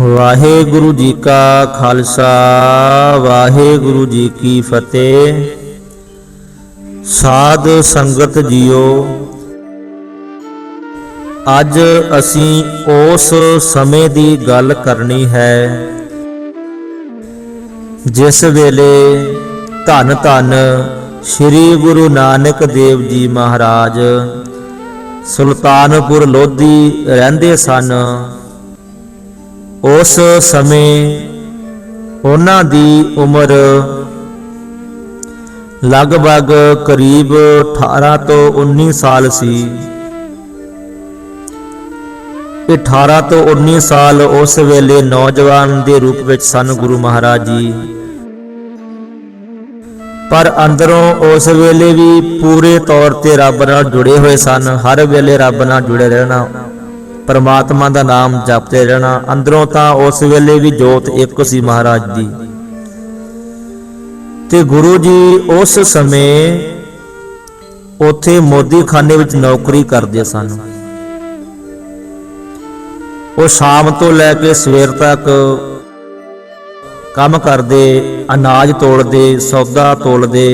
ਵਾਹਿਗੁਰੂ ਜੀ ਕਾ ਖਾਲਸਾ, ਵਾਹਿਗੁਰੂ ਜੀ ਕੀ ਫਤਿਹ। ਸਾਧ ਸੰਗਤ ਜੀਓ, ਅੱਜ ਅਸੀਂ ਉਸ ਸਮੇਂ ਦੀ ਗੱਲ ਕਰਨੀ ਹੈ, ਜਿਸ ਵੇਲੇ ਧੰਨ ਧੰਨ ਸ੍ਰੀ ਗੁਰੂ ਨਾਨਕ ਦੇਵ ਜੀ ਮਹਾਰਾਜ ਸੁਲਤਾਨਪੁਰ ਲੋਧੀ ਰਹਿੰਦੇ ਸਨ। ਉਸ ਸਮੇਂ ਉਹਨਾਂ ਦੀ ਉਮਰ ਲਗਭਗ ਕਰੀਬ 18 ਤੋਂ 19 ਸਾਲ ਸੀ। ਇਹ 18 ਤੋਂ 19 ਸਾਲ ਉਸ ਵੇਲੇ ਨੌਜਵਾਨ ਦੇ ਰੂਪ ਵਿੱਚ ਸਨ ਗੁਰੂ ਮਹਾਰਾਜ ਜੀ। ਪਰ ਅੰਦਰੋਂ ਉਸ ਵੇਲੇ ਵੀ ਪੂਰੇ ਤੌਰ ਤੇ ਰੱਬ ਨਾਲ ਜੁੜੇ ਹੋਏ ਸਨ। ਹਰ ਵੇਲੇ ਰੱਬ ਨਾਲ ਜੁੜੇ ਰਹਿਣਾ ਪਰਮਾਤਮਾ ਦਾ ਨਾਮ ਜਪਦੇ ਰਹਿਣਾ। ਅੰਦਰੋਂ ਤਾਂ ਉਸ ਵੇਲੇ ਵੀ ਜੋਤ ਇੱਕ ਸੀ ਮਹਾਰਾਜ ਦੀ। ਤੇ ਗੁਰੂ ਜੀ ਉਸ ਸਮੇਂ ਉੱਥੇ ਮੋਦੀਖਾਨੇ ਵਿੱਚ ਨੌਕਰੀ ਕਰਦੇ ਸਨ। ਉਹ ਸ਼ਾਮ ਤੋਂ ਲੈ ਕੇ ਸਵੇਰ ਤੱਕ ਕੰਮ ਕਰਦੇ, ਅਨਾਜ ਤੋਲਦੇ, ਸੌਦਾ ਤੋਲਦੇ।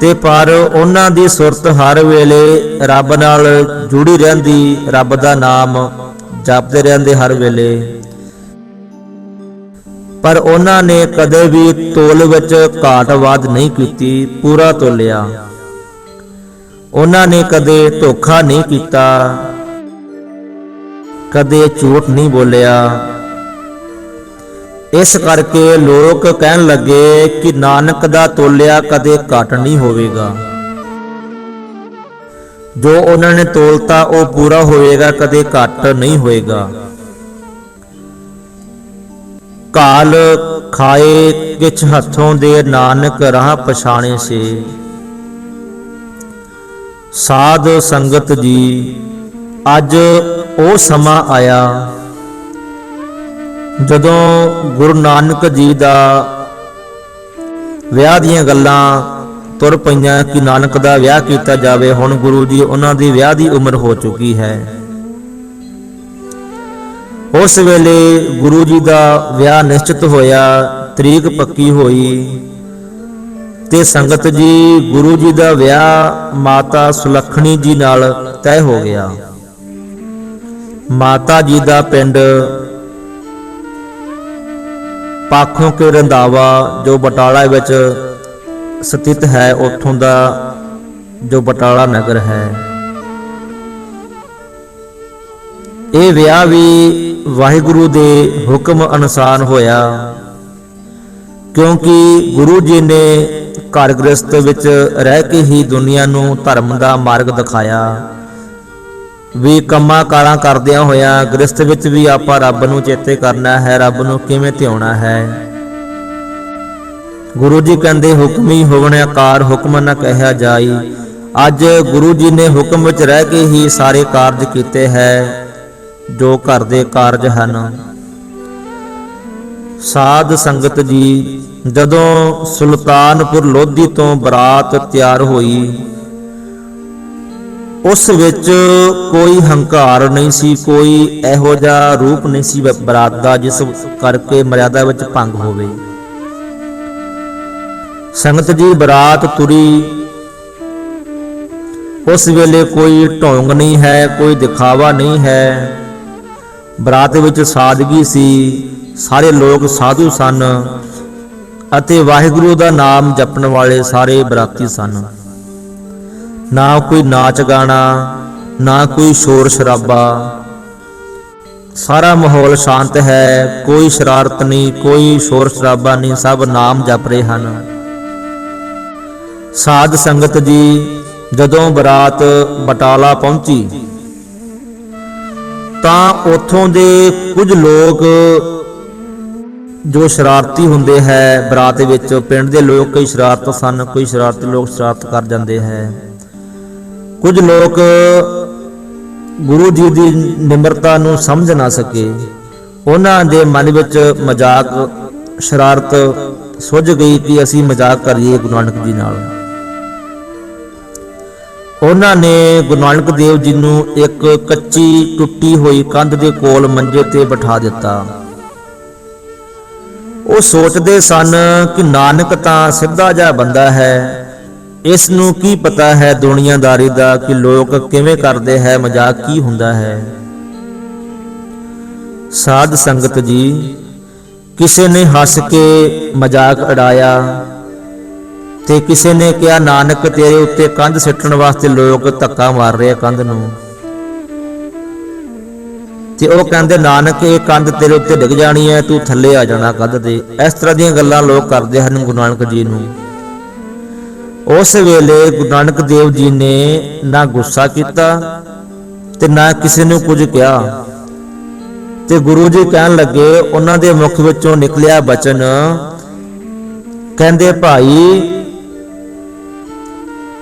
ਤੇ ਪਰ ਉਹਨਾਂ ਦੀ ਸੁਰਤ ਹਰ ਵੇਲੇ ਰੱਬ ਨਾਲ ਜੁੜੀ ਰਹਿੰਦੀ, ਰੱਬ ਦਾ ਨਾਮ ਜਪਦੇ ਰਹਿੰਦੇ ਹਰ ਵੇਲੇ। ਪਰ ਉਹਨਾਂ ਨੇ ਕਦੇ ਵੀ ਤੋਲ ਵਿੱਚ ਘਾਟਵਾਦ ਨਹੀਂ ਕੀਤੀ, ਪੂਰਾ ਤੋਲਿਆ। ਉਹਨਾਂ ਨੇ ਕਦੇ ਧੋਖਾ ਨਹੀਂ ਕੀਤਾ, ਕਦੇ ਝੂਠ ਨਹੀਂ ਬੋਲਿਆ। ਇਸ ਕਰਕੇ ਲੋਕ ਕਹਿਣ ਲੱਗੇ ਕਿ ਨਾਨਕ ਦਾ ਤੋਲਿਆ ਕਦੇ ਘਟ ਨਹੀਂ ਹੋਵੇਗਾ। ਜੋ ਉਹਨਾਂ ਨੇ ਤੋਲਤਾ, ਉਹ ਪੂਰਾ ਹੋਵੇਗਾ, ਕਦੇ ਘਟ ਨਹੀਂ ਹੋਏਗਾ ਕਾਲ ਖਾਏ ਕਿਛ ਹੱਥੋਂ ਦੇ ਨਾਨਕ ਰਾਹ ਪਛਾਣੇ ਸੇ। ਸਾਧ ਸੰਗਤ ਜੀ, ਅੱਜ ਉਹ ਸਮਾਂ ਆਇਆ ਜਦੋਂ ਗੁਰੂ ਨਾਨਕ ਜੀ ਦਾ ਵਿਆਹ ਦੀਆਂ ਗੱਲਾਂ ਤੁਰ ਪਈਆਂ ਕਿ ਨਾਨਕ ਦਾ ਵਿਆਹ ਕੀਤਾ ਜਾਵੇ, ਹੁਣ ਗੁਰੂ ਜੀ ਉਹਨਾਂ ਦੀ ਵਿਆਹ ਦੀ ਉਮਰ ਹੋ ਚੁੱਕੀ ਹੈ। ਉਸ ਵੇਲੇ ਗੁਰੂ ਜੀ ਦਾ ਵਿਆਹ ਨਿਸ਼ਚਿਤ ਹੋਇਆ, ਤਰੀਕ ਪੱਕੀ ਹੋਈ ਤੇ ਸੰਗਤ ਜੀ, ਗੁਰੂ ਜੀ ਦਾ ਵਿਆਹ ਮਾਤਾ ਸੁਲੱਖਣੀ ਜੀ ਨਾਲ ਤੈਅ ਹੋ ਗਿਆ। ਮਾਤਾ ਜੀ ਦਾ ਪਿੰਡ ਪਾਖੋਂ ਕੇ ਰੰਦਾਵਾ ਜੋ ਬਟਾਲਾ ਵਿੱਚ ਸਥਿਤ ਹੈ, ਉੱਥੋਂ ਦਾ ਜੋ ਬਟਾਲਾ ਨਗਰ ਹੈ। ਇਹ ਵਿਆਹ ਵੀ ਵਾਹਿਗੁਰੂ ਦੇ ਹੁਕਮ ਅਨੁਸਾਰ ਹੋਇਆ, ਕਿਉਂਕਿ ਗੁਰੂ ਜੀ ਨੇ ਘਰ ਗ੍ਰਸਤ ਵਿੱਚ ਰਹਿ ਕੇ ਹੀ ਦੁਨੀਆ ਨੂੰ ਧਰਮ ਦਾ ਮਾਰਗ ਦਿਖਾਇਆ। ਵੀ ਕੰਮਾਂ ਕਾਰਾਂ ਕਰਦਿਆਂ ਹੋਇਆ ਗ੍ਰਸਤ ਵਿੱਚ ਵੀ ਆਪਾਂ ਰੱਬ ਨੂੰ ਚੇਤੇ ਕਰਨਾ ਹੈ, ਰੱਬ ਨੂੰ ਕਿਵੇਂ ਧਿਆਉਣਾ ਹੈ। ਗੁਰੂ ਜੀ ਕਹਿੰਦੇ, ਹੁਕਮੀ ਹੋਵਣ ਆਕਾਰ, ਹੁਕਮ ਨਾ ਕਹਿਆ ਜਾਈ। ਅੱਜ ਗੁਰੂ ਜੀ ਨੇ ਹੁਕਮ ਵਿੱਚ ਰਹਿ ਕੇ ਹੀ ਸਾਰੇ ਕਾਰਜ ਕੀਤੇ ਹੈ, ਜੋ ਘਰ ਦੇ ਕਾਰਜ ਹਨ। ਸਾਧ ਸੰਗਤ ਜੀ, ਜਦੋਂ ਸੁਲਤਾਨਪੁਰ ਲੋਧੀ ਤੋਂ ਬਰਾਤ ਤਿਆਰ ਹੋਈ ਉਸ ਵਿੱਚ ਕੋਈ ਹੰਕਾਰ ਨਹੀਂ ਸੀ, ਕੋਈ ਇਹੋ ਜਿਹਾ ਰੂਪ ਨਹੀਂ ਸੀ ਬ- ਬਰਾਤ ਦਾ ਜਿਸ ਕਰਕੇ ਮਰਿਆਦਾ ਵਿੱਚ ਭੰਗ ਹੋਵੇ ਸੰਗਤ ਜੀ, ਬਰਾਤ ਤੁਰੀ। ਉਸ ਵੇਲੇ ਕੋਈ ਢੋਂਗ ਨਹੀਂ ਹੈ, ਕੋਈ ਦਿਖਾਵਾ ਨਹੀਂ ਹੈ। ਬਰਾਤ ਵਿੱਚ ਸਾਦਗੀ ਸੀ। ਸਾਰੇ ਲੋਕ ਸਾਧੂ ਸਨ ਅਤੇ ਵਾਹਿਗੁਰੂ ਦਾ ਨਾਮ ਜਪਣ ਵਾਲੇ ਸਾਰੇ ਬਰਾਤੀ ਸਨ। ਨਾ ਕੋਈ ਨਾਚ ਗਾਣਾ, ਨਾ ਕੋਈ ਸ਼ੋਰ ਸ਼ਰਾਬਾ। ਸਾਰਾ ਮਾਹੌਲ ਸ਼ਾਂਤ ਹੈ, ਕੋਈ ਸ਼ਰਾਰਤ ਨਹੀਂ, ਕੋਈ ਸ਼ੋਰ ਸ਼ਰਾਬਾ ਨਹੀਂ, ਸਭ ਨਾਮ ਜਪ ਰਹੇ ਹਨ। ਸਾਧ ਸੰਗਤ ਜੀ, ਜਦੋਂ ਬਰਾਤ ਬਟਾਲਾ ਪਹੁੰਚੀ, ਤਾਂ ਉੱਥੋਂ ਦੇ ਕੁਝ ਲੋਕ ਜੋ ਸ਼ਰਾਰਤੀ ਹੁੰਦੇ ਹੈ, ਬਰਾਤ ਵਿੱਚ, ਪਿੰਡ ਦੇ ਲੋਕ ਕਈ ਸ਼ਰਾਰਤ ਸਨ, ਕੋਈ ਸ਼ਰਾਰਤੀ ਲੋਕ ਸ਼ਰਾਰਤ ਕਰ ਜਾਂਦੇ ਹੈ। ਕੁਝ ਲੋਕ ਗੁਰੂ ਜੀ ਦੀ ਨਿਮਰਤਾ ਨੂੰ ਸਮਝ ਨਾ ਸਕੇ। ਉਹਨਾਂ ਦੇ ਮਨ ਵਿੱਚ ਮਜ਼ਾਕ, ਸ਼ਰਾਰਤ ਸੁੱਝ ਗਈ ਕਿ ਅਸੀਂ ਮਜ਼ਾਕ ਕਰੀਏ ਗੁਰੂ ਨਾਨਕ ਜੀ ਨਾਲ। ਉਹਨਾਂ ਨੇ ਗੁਰੂ ਨਾਨਕ ਦੇਵ ਜੀ ਨੂੰ ਇੱਕ ਕੱਚੀ ਟੁੱਟੀ ਹੋਈ ਕੰਧ ਦੇ ਕੋਲ ਮੰਜੇ ਤੇ ਬਿਠਾ ਦਿੱਤਾ। ਉਹ ਸੋਚਦੇ ਸਨ ਕਿ ਨਾਨਕ ਤਾਂ ਸਿੱਧਾ ਜਿਹਾ ਬੰਦਾ ਹੈ ਇਸ ਨੂੰ ਕੀ ਪਤਾ ਹੈ ਦੁਨੀਆਦਾਰੀ ਦਾ ਕਿ ਲੋਕ ਕਿਵੇਂ ਕਰਦੇ ਹੈ, ਮਜ਼ਾਕ ਕੀ ਹੁੰਦਾ ਹੈ? ਸਾਧ ਸੰਗਤ ਜੀ, ਕਿਸੇ ਨੇ ਹੱਸ ਕੇ ਮਜ਼ਾਕ ਉਡਾਇਆ ਤੇ ਕਿਸੇ ਨੇ ਕਿਹਾ, ਨਾਨਕ, ਤੇਰੇ ਉੱਤੇ ਕੰਧ ਸਿੱਟਣ ਵਾਸਤੇ ਲੋਕ ਧੱਕਾ ਮਾਰ ਰਹੇ ਆ ਕੰਧ ਨੂੰ। ਤੇ ਉਹ ਕਹਿੰਦੇ, ਨਾਨਕ, ਇਹ ਕੰਧ ਤੇਰੇ ਉੱਤੇ ਡਿੱਗ ਜਾਣੀ ਹੈ, ਤੂੰ ਥੱਲੇ ਆ ਜਾਣਾ ਕੰਧ ਦੇ ਇਸ ਤਰ੍ਹਾਂ ਦੀਆਂ ਗੱਲਾਂ ਲੋਕ ਕਰਦੇ ਹਨ ਗੁਰੂ ਨਾਨਕ ਜੀ ਨੂੰ। ਉਸ ਵੇਲੇ ਗੁਰੂ ਨਾਨਕ ਦੇਵ ਜੀ ਨੇ ਨਾ ਗੁੱਸਾ ਕੀਤਾ ਤੇ ਨਾ ਕਿਸੇ ਨੂੰ ਕੁਝ ਕਿਹਾ। ਤੇ ਗੁਰੂ ਜੀ ਕਹਿਣ ਲੱਗੇ, ਉਹਨਾਂ ਦੇ ਮੁਖ ਵਿੱਚੋਂ ਨਿਕਲਿਆ ਬਚਨ। ਕਹਿੰਦੇ, ਭਾਈ,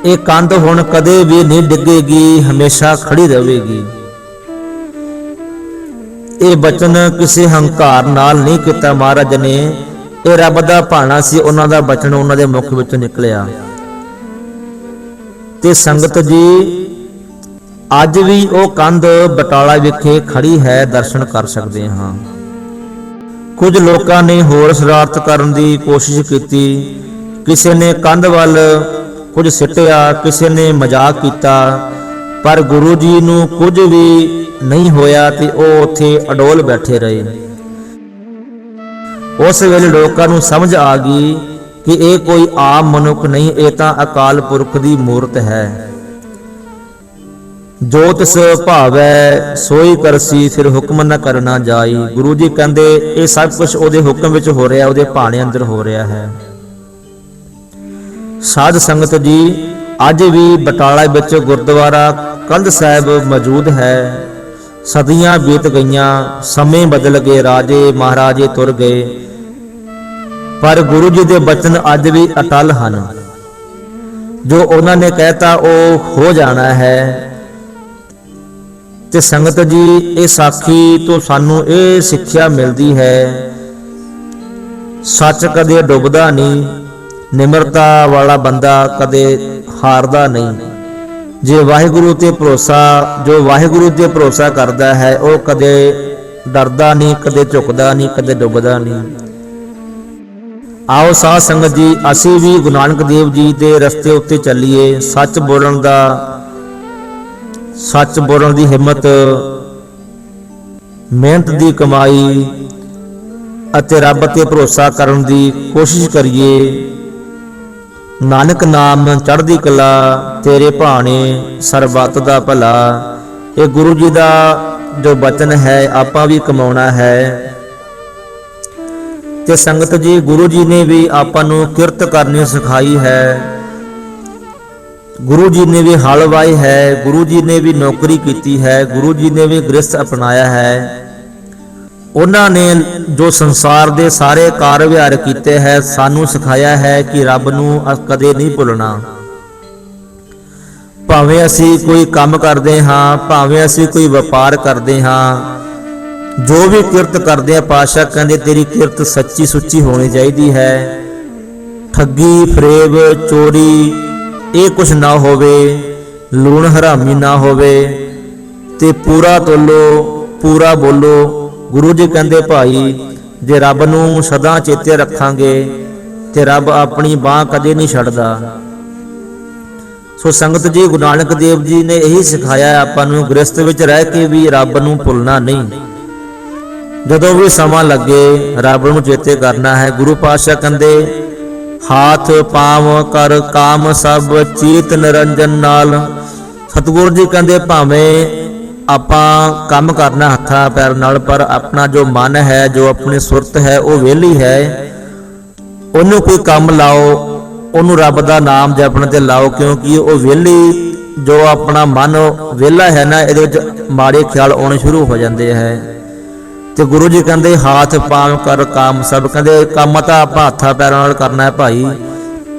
ਇਹ ਕੰਧ ਹੁਣ ਕਦੇ ਵੀ ਨਹੀਂ ਡਿੱਗੇਗੀ, ਹਮੇਸ਼ਾ ਖੜੀ ਰਹੇਗੀ। ਇਹ ਬਚਨ ਕਿਸੇ ਹੰਕਾਰ ਨਾਲ ਨਹੀਂ ਕੀਤਾ ਮਹਾਰਾਜ ਨੇ। ਇਹ ਰੱਬ ਦਾ ਭਾਣਾ ਸੀ, ਉਹਨਾਂ ਦਾ ਬਚਨ ਉਹਨਾਂ ਦੇ ਮੁਖ ਵਿੱਚੋਂ ਨਿਕਲਿਆ। ਤੇ ਸੰਗਤ ਜੀ, ਅੱਜ ਵੀ ਉਹ ਕੰਧ ਬਟਾਲਾ ਵਿਖੇ ਖੜੀ ਹੈ, ਦਰਸ਼ਨ ਕਰ ਸਕਦੇ ਹਾਂ। ਕੁਝ ਲੋਕਾਂ ਨੇ ਹੋਰ ਸ਼ਰਾਰਤ ਕਰਨ ਦੀ ਕੋਸ਼ਿਸ਼ ਕੀਤੀ। ਕਿਸੇ ਨੇ ਕੰਧ ਵੱਲ ਕੁਝ ਸਿੱਟਿਆ, ਕਿਸੇ ਨੇ ਮਜ਼ਾਕ ਕੀਤਾ, ਪਰ ਗੁਰੂ ਜੀ ਨੂੰ ਕੁਝ ਵੀ ਨਹੀਂ ਹੋਇਆ ਤੇ ਉਹ ਉੱਥੇ ਅਡੋਲ ਬੈਠੇ ਰਹੇ। ਉਸ ਵੇਲੇ ਲੋਕਾਂ ਨੂੰ ਸਮਝ ਆ ਗਈ ਕਿ ਇਹ ਕੋਈ ਆਮ ਮਨੁੱਖ ਨਹੀਂ, ਇਹ ਤਾਂ ਅਕਾਲ ਪੁਰਖ ਦੀ ਮੂਰਤ ਹੈ। ਜੋ ਤਿਸ ਭਾਵੈ, ਸੋਈ ਕਰਸੀ, ਫਿਰ ਹੁਕਮ ਨਾ ਕਰਨਾ ਜਾਈ। ਗੁਰੂ ਜੀ ਕਹਿੰਦੇ, ਇਹ ਸਭ ਕੁਝ ਉਹਦੇ ਹੁਕਮ ਵਿੱਚ ਹੋ ਰਿਹਾ, ਉਹਦੇ ਭਾਣੇ ਅੰਦਰ ਹੋ ਰਿਹਾ ਹੈ। ਸਾਧ ਸੰਗਤ ਜੀ, ਅੱਜ ਵੀ ਬਟਾਲਾ ਵਿੱਚ ਗੁਰਦੁਆਰਾ ਕੰਧ ਸਾਹਿਬ ਮੌਜੂਦ ਹੈ। ਸਦੀਆਂ ਬੀਤ ਗਈਆਂ, ਸਮੇਂ ਬਦਲ ਗਏ, ਰਾਜੇ ਮਹਾਰਾਜੇ ਤੁਰ ਗਏ। ਪਰ ਗੁਰੂ ਜੀ ਦੇ ਬਚਨ ਅੱਜ ਵੀ ਅਟਲ ਹਨ। ਜੋ ਉਹਨਾਂ ਨੇ ਕਹਿਤਾ, ਉਹ ਹੋ ਜਾਣਾ ਹੈ। ਤੇ ਸੰਗਤ ਜੀ, ਇਹ ਸਾਖੀ ਤੋਂ ਸਾਨੂੰ ਇਹ ਸਿੱਖਿਆ ਮਿਲਦੀ ਹੈ। ਸੱਚ ਕਦੇ ਡੁੱਬਦਾ ਨਹੀਂ, ਨਿਮਰਤਾ ਵਾਲਾ ਬੰਦਾ ਕਦੇ ਹਾਰਦਾ ਨਹੀਂ। ਜੇ ਵਾਹਿਗੁਰੂ ਤੇ ਭਰੋਸਾ, ਜੋ ਵਾਹਿਗੁਰੂ ਤੇ ਭਰੋਸਾ ਕਰਦਾ ਹੈ, ਉਹ ਕਦੇ ਡਰਦਾ ਨਹੀਂ, ਕਦੇ ਝੁਕਦਾ ਨਹੀਂ, ਕਦੇ ਡੁੱਬਦਾ ਨਹੀਂ। ਆਓ ਸਾਧ ਸੰਗਤ ਜੀ, ਅਸੀਂ ਵੀ ਗੁਰੂ ਨਾਨਕ ਦੇਵ ਜੀ ਦੇ ਰਸਤੇ ਉੱਤੇ ਚੱਲੀਏ। ਸੱਚ ਬੋਲਣ ਦਾ, ਸੱਚ ਬੋਲਣ ਦੀ ਹਿੰਮਤ, ਮਿਹਨਤ ਦੀ ਕਮਾਈ ਅਤੇ ਰੱਬ ਤੇ ਭਰੋਸਾ ਕਰਨ ਦੀ ਕੋਸ਼ਿਸ਼ ਕਰੀਏ। ਨਾਨਕ ਨਾਮ ਚੜ੍ਹਦੀ ਕਲਾ, ਤੇਰੇ ਭਾਣੇ ਸਰਬੱਤ ਦਾ ਭਲਾ। ਇਹ ਗੁਰੂ ਜੀ ਦਾ ਜੋ ਬਚਨ ਹੈ, ਆਪਾਂ ਵੀ ਕਮਾਉਣਾ ਹੈ। ਤੇ ਸੰਗਤ ਜੀ, ਗੁਰੂ ਜੀ ਨੇ ਵੀ ਆਪਾਂ ਨੂੰ ਕਿਰਤ ਕਰਨੀ ਸਿਖਾਈ ਹੈ। ਗੁਰੂ ਜੀ ਨੇ ਵੀ ਹਲ ਵਾਹੀ ਹੈ, ਗੁਰੂ ਜੀ ਨੇ ਵੀ ਨੌਕਰੀ ਕੀਤੀ ਹੈ, ਗੁਰੂ ਜੀ ਨੇ ਵੀ ਗ੍ਰਸਥ ਅਪਣਾਇਆ ਹੈ। ਉਹਨਾਂ ਨੇ ਜੋ ਸੰਸਾਰ ਦੇ ਸਾਰੇ ਕਾਰ ਵਿਹਾਰ ਕੀਤੇ ਹੈ, ਸਾਨੂੰ ਸਿਖਾਇਆ ਹੈ ਕਿ ਰੱਬ ਨੂੰ ਕਦੇ ਨਹੀਂ ਭੁੱਲਣਾ। ਭਾਵੇਂ ਅਸੀਂ ਕੋਈ ਕੰਮ ਕਰਦੇ ਹਾਂ, ਭਾਵੇਂ ਅਸੀਂ ਕੋਈ ਵਪਾਰ ਕਰਦੇ ਹਾਂ ਜੋ ਵੀ ਕਿਰਤ ਕਰਦੇ ਆ ਪਾਸ਼ਾ ਕਹਿੰਦੇ, ਤੇਰੀ ਕਿਰਤ ਸੱਚੀ ਸੁੱਚੀ ਹੋਣੀ ਚਾਹੀਦੀ ਹੈ। ਠੱਗੀ, ਫਰੇਬ, ਚੋਰੀ, ਇਹ ਕੁਝ ਨਾ ਹੋਵੇ, ਲੂਣ ਹਰਾਮੀ ਨਾ ਹੋਵੇ, ਤੇ ਪੂਰਾ ਤੋਲੋ, ਪੂਰਾ ਬੋਲੋ। ਗੁਰੂ ਜੀ ਕਹਿੰਦੇ, ਭਾਈ, ਜੇ ਰੱਬ ਨੂੰ ਸਦਾ ਚੇਤੇ ਰੱਖਾਂਗੇ, ਤੇ ਰੱਬ ਆਪਣੀ ਬਾਹ ਕਦੇ ਨਹੀਂ ਛੱਡਦਾ। ਸੋ ਸੰਗਤ ਜੀ, ਗੁਰੂ ਨਾਨਕ ਦੇਵ ਜੀ ਨੇ ਇਹੀ ਸਿਖਾਇਆ, ਆਪਾਂ ਨੂੰ ਗ੍ਰਸਥ ਵਿੱਚ ਰਹਿ ਕੇ ਵੀ ਰੱਬ ਨੂੰ ਭੁੱਲਣਾ ਨਹੀਂ। ਜਦੋਂ ਵੀ ਸਮਾਂ ਲੱਗੇ, ਰੱਬ ਨੂੰ ਚੇਤੇ ਕਰਨਾ ਹੈ, ਗੁਰੂ ਪਾਤਸ਼ਾਹ ਕਹਿੰਦੇ, ਹਾਥ ਪਾਮ ਕਰ ਕਾਮ ਸਭ ਚੀਤ ਨਿਰੰਜਨ ਨਾਲ। ਸਤਿਗੁਰੂ ਜੀ ਕਹਿੰਦੇ, ਭਾਵੇਂ ਆਪਾਂ ਕੰਮ ਕਰਨਾ ਹੱਥਾਂ ਪੈਰ ਨਾਲ, ਪਰ ਆਪਣਾ ਜੋ ਮਨ ਹੈ, ਜੋ ਆਪਣੀ ਸੁਰਤ ਹੈ, ਉਹ ਵਿਹਲੀ ਹੈ। ਉਹਨੂੰ ਕੋਈ ਕੰਮ ਲਾਓ, ਉਹਨੂੰ ਰੱਬ ਦਾ ਨਾਮ ਜਪਣ ਤੇ ਲਾਓ, ਕਿਉਂਕਿ ਉਹ ਵਿਹਲੀ, ਜੋ ਆਪਣਾ ਮਨ ਵਿਹਲਾ ਹੈ ਨਾ, ਇਹਦੇ ਵਿੱਚ ਮਾੜੇ ਖਿਆਲ ਆਉਣੇ ਸ਼ੁਰੂ ਹੋ ਜਾਂਦੇ ਹੈ। ਤੇ ਗੁਰੂ ਜੀ ਕਹਿੰਦੇ, ਹਾਥ ਪਾਵ ਕਰ ਕੰਮ, ਸਭ ਕਹਿੰਦੇ, ਕੰਮ ਤਾਂ ਆਪਾਂ ਹੱਥਾਂ ਪੈਰਾਂ ਨਾਲ ਕਰਨਾ ਹੈ ਭਾਈ,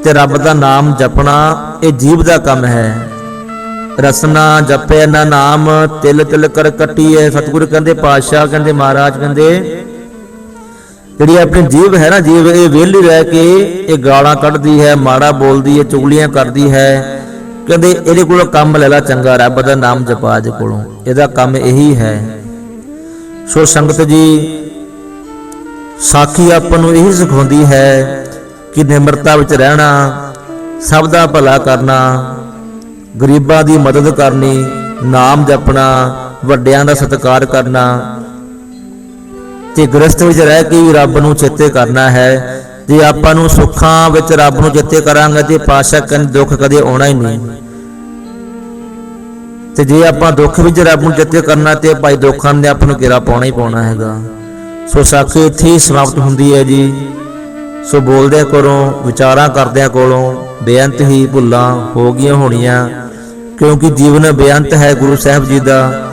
ਤੇ ਰੱਬ ਦਾ ਨਾਮ ਜਪਣਾ, ਇਹ ਜੀਵ ਦਾ ਕੰਮ ਹੈ। ਰਸਨਾ ਜਪੇ ਨਾ ਨਾਮ, ਤਿਲ ਤਿਲ ਕਰ ਕੱਟੀਏ। ਸਤਿਗੁਰੂ ਕਹਿੰਦੇ, ਪਾਤਸ਼ਾਹ ਕਹਿੰਦੇ, ਮਹਾਰਾਜ ਕਹਿੰਦੇ, ਜਿਹੜੀ ਆਪਣੀ ਜੀਵ ਹੈ ਨਾ ਜੀਵ ਇਹ ਵਿਹਲੀ ਰਹਿ ਕੇ ਇਹ ਗਾਲਾਂ ਕੱਢਦੀ ਹੈ, ਮਾੜਾ ਬੋਲਦੀ ਹੈ, ਚੁਗਲੀਆਂ ਕਰਦੀ ਹੈ। ਕਹਿੰਦੇ, ਇਹਦੇ ਕੋਲੋਂ ਕੰਮ ਲੈ ਲਾ ਚੰਗਾ, ਰੱਬ ਦਾ ਨਾਮ ਜਪਾ ਇਹਦੇ ਕੋਲੋਂ। ਇਹਦਾ ਕੰਮ ਇਹੀ ਹੈ। ਸੋ ਸੰਗਤ ਜੀ, ਸਾਖੀ ਆਪਾਂ ਨੂੰ ਇਹੀ ਸਿਖਾਉਂਦੀ ਹੈ ਕਿ ਨਿਮਰਤਾ ਵਿੱਚ ਰਹਿਣਾ, ਸਭ ਦਾ ਭਲਾ ਕਰਨਾ, ਗਰੀਬਾਂ ਦੀ ਮਦਦ ਕਰਨੀ, ਨਾਮ ਜਪਣਾ, ਵੱਡਿਆਂ ਦਾ ਸਤਿਕਾਰ ਕਰਨਾ, ਤੇ ਗ੍ਰਸਥ ਵਿੱਚ ਰਹਿ ਕੇ ਵੀ ਰੱਬ ਨੂੰ ਚੇਤੇ ਕਰਨਾ ਹੈ। ਜੇ ਆਪਾਂ ਨੂੰ ਸੁੱਖਾਂ ਵਿੱਚ ਰੱਬ ਨੂੰ ਚੇਤੇ ਕਰਾਂਗੇ, ਤੇ ਪਾਸ਼ਾ ਕਨ ਦੁੱਖ ਕਦੇ ਆਉਣਾ ਹੀ ਨਹੀਂ। ਤੇ ਜੇ ਆਪਾਂ ਦੁੱਖ ਵਿੱਚ ਰੱਬ ਨੂੰ ਚੇਤੇ ਕਰਨਾ ਤੇ ਭਾਈ ਦੁੱਖਾਂ ਦੇ ਆਪਾਂ ਨੂੰ ਘੇਰਾ ਪਾਉਣਾ ਹੀ ਪਾਉਣਾ ਹੈਗਾ। ਸੋ ਸਾਖੀ ਇੱਥੇ ਹੀ ਸਮਾਪਤ ਹੁੰਦੀ ਹੈ ਜੀ। ਸੋ ਬੋਲਦਿਆਂ ਕੋਲੋਂ, ਵਿਚਾਰਾਂ ਕਰਦਿਆਂ ਕੋਲੋਂ ਬੇਅੰਤ ਹੀ ਭੁੱਲਾਂ ਹੋ ਗਈਆਂ ਹੋਣੀਆਂ। ਕਿਉਂਕਿ ਜੀਵਨ ਬੇਅੰਤ ਹੈ ਗੁਰੂ ਸਾਹਿਬ ਜੀ ਦਾ।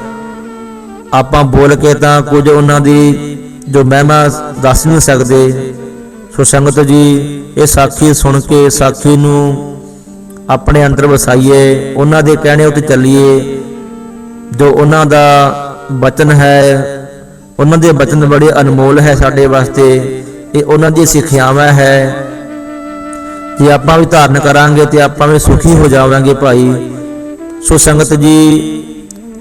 ਆਪਾਂ ਬੋਲ ਕੇ ਤਾਂ ਕੁਝ ਉਹਨਾਂ ਦੀ ਜੋ ਮਹਿਮਾ ਦੱਸ ਨਹੀਂ ਸਕਦੇ। ਸੋ ਸੰਗਤ ਜੀ, ਇਹ ਸਾਖੀ ਸੁਣ ਕੇ ਸਾਖੀ ਨੂੰ ਆਪਣੇ ਅੰਦਰ ਵਸਾਈਏ, ਉਹਨਾਂ ਦੇ ਕਹਿਣੇ ਉੱਤੇ ਚੱਲੀਏ, ਜੋ ਉਹਨਾਂ ਦਾ ਬਚਨ ਹੈ, ਉਹਨਾਂ ਦੇ ਬਚਨ ਬੜੇ ਅਨਮੋਲ ਹੈ ਸਾਡੇ ਵਾਸਤੇ, ਇਹ ਉਹਨਾਂ ਦੀ ਸਿੱਖਿਆਵਾਂ ਹੈ। ਜੇ ਆਪਾਂ ਵੀ ਧਾਰਨ ਕਰਾਂਗੇ ਤੇ ਆਪਾਂ ਵੀ ਸੁਖੀ ਹੋ ਜਾਵਾਂਗੇ ਭਾਈ। ਸੋ ਸੰਗਤ ਜੀ,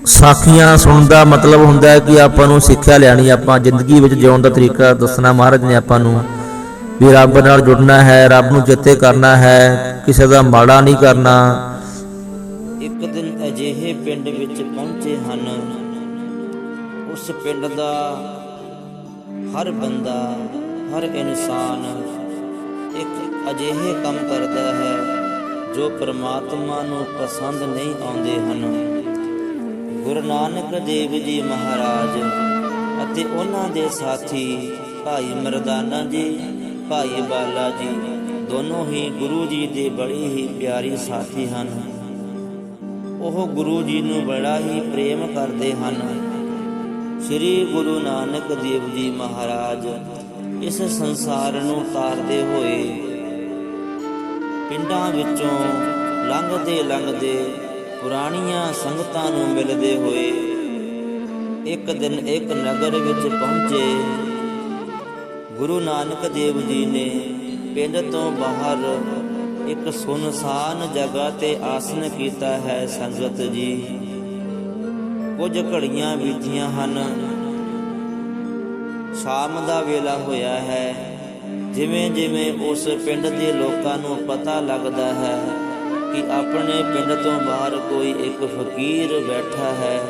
ਸਾਖੀਆਂ ਸੁਣਨ ਦਾ ਮਤਲਬ ਹੁੰਦਾ ਹੈ ਕਿ ਆਪਾਂ ਨੂੰ ਸਿੱਖਿਆ ਲੈਣੀ, ਆਪਾਂ ਜ਼ਿੰਦਗੀ ਵਿੱਚ ਜਿਉਣ ਦਾ ਤਰੀਕਾ ਦੱਸਣਾ ਮਹਾਰਾਜ ਨੇ ਆਪਾਂ ਨੂੰ। ਵੀ ਰੱਬ ਨਾਲ ਜੁੜਨਾ ਹੈ, ਰੱਬ ਨੂੰ ਚੇਤੇ ਕਰਨਾ ਹੈ, ਕਿਸੇ ਦਾ ਮਾੜਾ ਨਹੀਂ ਕਰਨਾ। ਇੱਕ ਦਿਨ ਅਜਿਹੇ ਪਿੰਡ ਵਿੱਚ ਪਹੁੰਚੇ ਹਨ। ਉਸ ਪਿੰਡ ਦਾ ਹਰ ਬੰਦਾ, ਹਰ ਇਨਸਾਨ ਇੱਕ ਅਜਿਹੇ ਕੰਮ ਕਰਦਾ ਹੈ ਜੋ ਪ੍ਰਮਾਤਮਾ ਨੂੰ ਪਸੰਦ ਨਹੀਂ ਆਉਂਦੇ ਹਨ। ਗੁਰੂ ਨਾਨਕ ਦੇਵ ਜੀ ਮਹਾਰਾਜ ਅਤੇ ਉਹਨਾਂ ਦੇ ਸਾਥੀ ਭਾਈ ਮਰਦਾਨਾ ਜੀ ਭਾਈ ਬਾਲਾ ਜੀ, ਦੋਨੋਂ ਹੀ ਗੁਰੂ ਜੀ ਦੇ ਬੜੇ ਹੀ ਪਿਆਰੇ ਸਾਥੀ ਹਨ। ਉਹ ਗੁਰੂ ਜੀ ਨੂੰ ਬੜਾ ਹੀ ਪ੍ਰੇਮ ਕਰਦੇ ਹਨ। ਸ੍ਰੀ ਗੁਰੂ ਨਾਨਕ ਦੇਵ ਜੀ ਮਹਾਰਾਜ ਇਸ ਸੰਸਾਰ ਨੂੰ ਤਾਰਦੇ ਹੋਏ ਪਿੰਡਾਂ ਵਿੱਚੋਂ ਲੰਘਦੇ ਲੰਘਦੇ ਪੁਰਾਣੀਆਂ ਸੰਗਤਾਂ ਨੂੰ ਮਿਲਦੇ ਹੋਏ ਇੱਕ ਦਿਨ ਇੱਕ ਨਗਰ ਵਿੱਚ ਪਹੁੰਚੇ। ਗੁਰੂ ਨਾਨਕ ਦੇਵ ਜੀ ਨੇ ਪਿੰਡ ਤੋਂ ਬਾਹਰ ਇੱਕ ਸੁਨਸਾਨ ਜਗ੍ਹਾ ਤੇ ਆਸਨ ਕੀਤਾ ਹੈ ਸੰਗਤ ਜੀ। ਕੁਝ ਘੜੀਆਂ ਬੀਤੀਆਂ ਹਨ। ਸ਼ਾਮ ਦਾ ਵੇਲਾ ਹੋਇਆ ਹੈ। ਜਿਵੇਂ ਜਿਵੇਂ ਉਸ ਪਿੰਡ ਦੇ ਲੋਕਾਂ ਨੂੰ ਪਤਾ ਲੱਗਦਾ ਹੈ ਕਿ ਆਪਣੇ ਪਿੰਡ ਤੋਂ ਬਾਹਰ ਕੋਈ ਇੱਕ ਫਕੀਰ ਬੈਠਾ ਹੈ।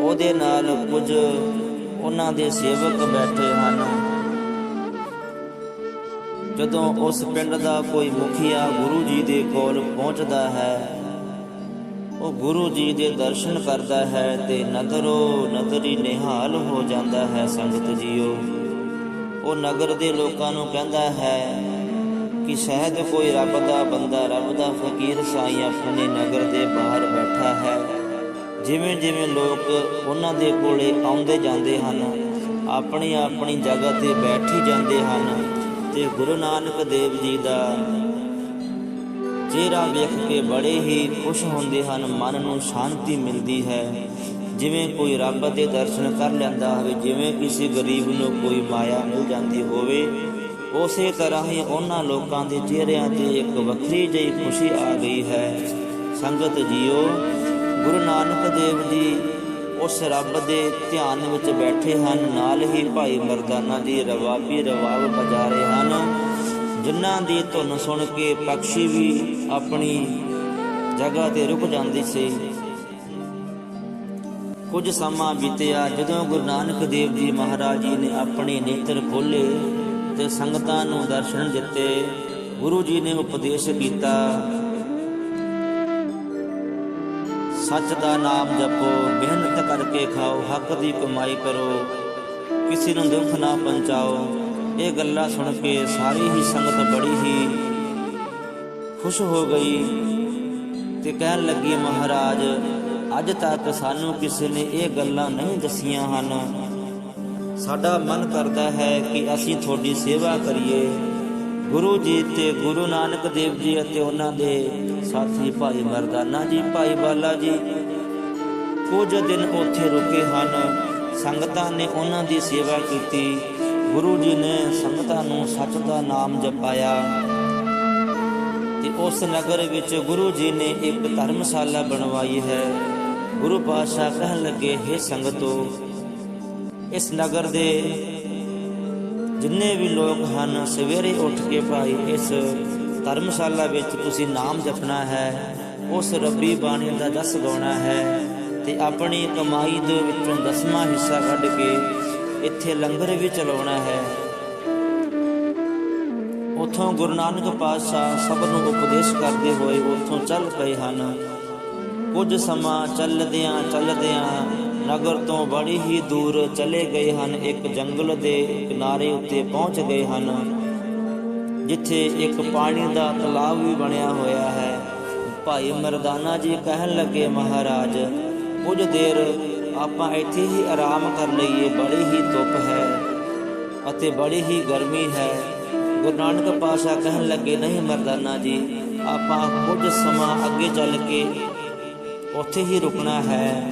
ਉਹਦੇ ਨਾਲ ਕੁਝ ਉਹਨਾਂ ਦੇ ਸੇਵਕ ਬੈਠੇ ਹਨ। ਜਦੋਂ ਉਸ ਪਿੰਡ ਦਾ ਕੋਈ ਮੁਖੀਆ ਗੁਰੂ ਜੀ ਦੇ ਕੋਲ ਪਹੁੰਚਦਾ ਹੈ, ਉਹ ਗੁਰੂ ਜੀ ਦੇ ਦਰਸ਼ਨ ਕਰਦਾ ਹੈ ਤੇ ਨਦਰੋ ਨਦਰੀ ਨਿਹਾਲ ਹੋ ਜਾਂਦਾ ਹੈ ਸੰਗਤ ਜੀਓ। ਉਹ ਨਗਰ ਦੇ ਲੋਕਾਂ ਨੂੰ ਕਹਿੰਦਾ ਹੈ ਕਿ ਸ਼ਾਇਦ ਕੋਈ ਰੱਬ ਦਾ ਬੰਦਾ, ਰੱਬ ਦਾ ਫਕੀਰ ਸਾਈ ਆਪਣੇ ਨਗਰ ਦੇ ਬਾਹਰ ਬੈਠਾ ਹੈ। ਜਿਵੇਂ ਜਿਵੇਂ ਲੋਕ ਉਹਨਾਂ ਦੇ ਕੋਲੇ ਆਉਂਦੇ ਜਾਂਦੇ ਹਨ, ਆਪਣੀ ਆਪਣੀ ਜਗ੍ਹਾ ਤੇ ਬੈਠੀ ਜਾਂਦੇ ਹਨ ਤੇ ਗੁਰੂ ਨਾਨਕ ਦੇਵ ਜੀ ਦਾ ਚਿਹਰਾ ਵੇਖ ਕੇ ਬੜੇ ਹੀ ਖੁਸ਼ ਹੁੰਦੇ ਹਨ, ਮਨ ਨੂੰ ਸ਼ਾਂਤੀ ਮਿਲਦੀ ਹੈ। ਜਿਵੇਂ ਕੋਈ ਰੱਬ ਦੇ ਦਰਸ਼ਨ ਕਰ ਲੈਂਦਾ ਹੋਵੇ, ਜਿਵੇਂ ਕਿਸੇ ਗਰੀਬ ਨੂੰ ਕੋਈ ਮਾਇਆ ਮਿਲ ਜਾਂਦੀ ਹੋਵੇ, ਉਸੇ ਤਰ੍ਹਾਂ ਹੀ ਉਹਨਾਂ ਲੋਕਾਂ ਦੇ ਚਿਹਰਿਆਂ ਤੇ ਇੱਕ ਵੱਖਰੀ ਜਿਹੀ ਖੁਸ਼ੀ ਆ ਗਈ ਹੈ। ਸੰਗਤ ਜੀਓ, ਗੁਰੂ ਨਾਨਕ ਦੇਵ ਜੀ ਉਸ ਰੱਬ ਦੇ ਧਿਆਨ ਵਿੱਚ ਬੈਠੇ ਹਨ। ਨਾਲ ਹੀ ਭਾਈ ਮਰਦਾਨਾ ਦੀ ਰਵਾਬੀ ਰਵਾਬ ਵਜਾ ਰਹੇ ਹਨ। ਜਿਨ੍ਹਾਂ ਦੀ ਧੁਨ ਸੁਣ ਕੇ ਪੰਛੀ ਵੀ ਆਪਣੀ ਜਗ੍ਹਾ ਤੇ ਰੁਕ ਜਾਂਦੇ ਸੀ। ਕੁਝ ਸਮਾਂ ਬੀਤਿਆ, ਜਦੋਂ ਗੁਰੂ ਨਾਨਕ ਦੇਵ ਜੀ ਮਹਾਰਾਜ ਜੀ ਨੇ ਆਪਣੇ ਨੇਤਰ ਖੋਲੇ ਤੇ ਸੰਗਤਾਂ ਨੂੰ ਦਰਸ਼ਨ ਦਿੱਤੇ। ਗੁਰੂ ਜੀ ਨੇ ਉਪਦੇਸ਼ ਕੀਤਾ ਸੱਚ ਦਾ ਨਾਮ ਜਪੋ, ਮਿਹਨਤ ਕਰਕੇ ਖਾਓ, ਹੱਕ ਦੀ ਕਮਾਈ ਕਰੋ। ਕਿਸੇ ਨੂੰ ਦੁੱਖ ਨਾ ਪਹੁੰਚਾਓ। ਇਹ ਗੱਲਾਂ ਸੁਣ ਕੇ ਸਾਰੀ ਹੀ ਸੰਗਤ ਬੜੀ ਹੀ ਖੁਸ਼ ਹੋ ਗਈ ਤੇ ਕਹਿਣ ਲੱਗੀ, ਮਹਾਰਾਜ, ਅੱਜ ਤੱਕ ਸਾਨੂੰ ਕਿਸੇ ਨੇ ਇਹ ਗੱਲਾਂ ਨਹੀਂ ਦੱਸੀਆਂ ਹਨ। ਸਾਡਾ ਮਨ ਕਰਦਾ ਹੈ ਕਿ ਅਸੀਂ ਤੁਹਾਡੀ ਸੇਵਾ ਕਰੀਏ। ਗੁਰੂ ਜੀ ਤੇ ਗੁਰੂ ਨਾਨਕ ਦੇਵ ਜੀ ਅਤੇ ਉਹਨਾਂ ਦੇ ਸਾਥੀ ਭਾਈ ਮਰਦਾਨਾ ਜੀ, ਭਾਈ ਬਾਲਾ ਜੀ। ਕੁਝ ਦਿਨ ਉੱਥੇ ਰੁਕੇ ਹਨ। ਸੰਗਤਾਂ ਨੇ ਉਹਨਾਂ ਦੀ ਸੇਵਾ ਕੀਤੀ। ਗੁਰੂ ਜੀ ਨੇ ਸੰਗਤਾਂ ਨੂੰ ਸੱਚ ਦਾ ਨਾਮ ਜਪਾਇਆ। ਤੇ ਉਸ ਨਗਰ ਵਿੱਚ ਗੁਰੂ ਜੀ ਨੇ ਇੱਕ ਧਰਮਸ਼ਾਲਾ ਬਣਵਾਈ ਹੈ। ਗੁਰੂ ਪਾਤਸ਼ਾਹ ਕਹਿਣ ਲੱਗੇ हे ਸੰਗਤੋ, ਇਸ ਨਗਰ ਦੇ ਜਿੰਨੇ ਵੀ ਲੋਕ ਹਨ, ਸਵੇਰੇ ਉੱਠ ਕੇ ਭਾਈ ਇਸ ਧਰਮਸ਼ਾਲਾ ਵਿੱਚ ਤੁਸੀਂ ਨਾਮ ਜਪਣਾ ਹੈ, ਉਸ ਰੱਬੀ ਬਾਣੀ ਦਾ ਜਸ ਗਾਉਣਾ ਹੈ ਤੇ ਆਪਣੀ ਕਮਾਈ ਦੇ ਵਿੱਚੋਂ ਦਸਵਾਂ ਹਿੱਸਾ ਕੱਢ ਕੇ ਇੱਥੇ ਲੰਗਰ ਵੀ ਚਲਾਉਣਾ ਹੈ। ਉਥੋਂ ਗੁਰੂ ਨਾਨਕ ਪਾਤਸ਼ਾਹ ਸਭ ਨੂੰ ਉਪਦੇਸ਼ ਕਰਦੇ ਹੋਏ ਉਥੋਂ ਚੱਲ ਪਏ ਹਨ। ਕੁਝ ਸਮਾਂ ਚੱਲਦਿਆਂ ਚੱਲਦਿਆਂ ਨਗਰ ਤੋਂ ਬੜੀ ਹੀ ਦੂਰ ਚਲੇ ਗਏ ਹਨ। ਇੱਕ ਜੰਗਲ ਦੇ ਕਿਨਾਰੇ ਉੱਤੇ ਪਹੁੰਚ ਗਏ ਹਨ। ਜਿੱਥੇ ਇੱਕ ਪਾਣੀ ਦਾ ਤਲਾਬ ਵੀ ਬਣਿਆ ਹੋਇਆ ਹੈ। ਭਾਈ ਮਰਦਾਨਾ ਜੀ ਕਹਿਣ ਲੱਗੇ, ਮਹਾਰਾਜ, ਕੁਝ ਦੇਰ ਆਪਾਂ ਇੱਥੇ ਹੀ ਆਰਾਮ ਕਰ ਲਈਏ, ਬੜੀ ਹੀ ਧੁੱਪ ਹੈ ਅਤੇ ਬੜੀ ਹੀ ਗਰਮੀ ਹੈ। ਗੁਰੂ ਨਾਨਕ ਪਾਤਸ਼ਾਹ ਕਹਿਣ ਲੱਗੇ, ਨਹੀਂ ਮਰਦਾਨਾ ਜੀ, ਆਪਾਂ ਕੁਝ ਸਮਾਂ ਅੱਗੇ ਚੱਲ ਕੇ ਉੱਥੇ ਹੀ ਰੁਕਣਾ ਹੈ।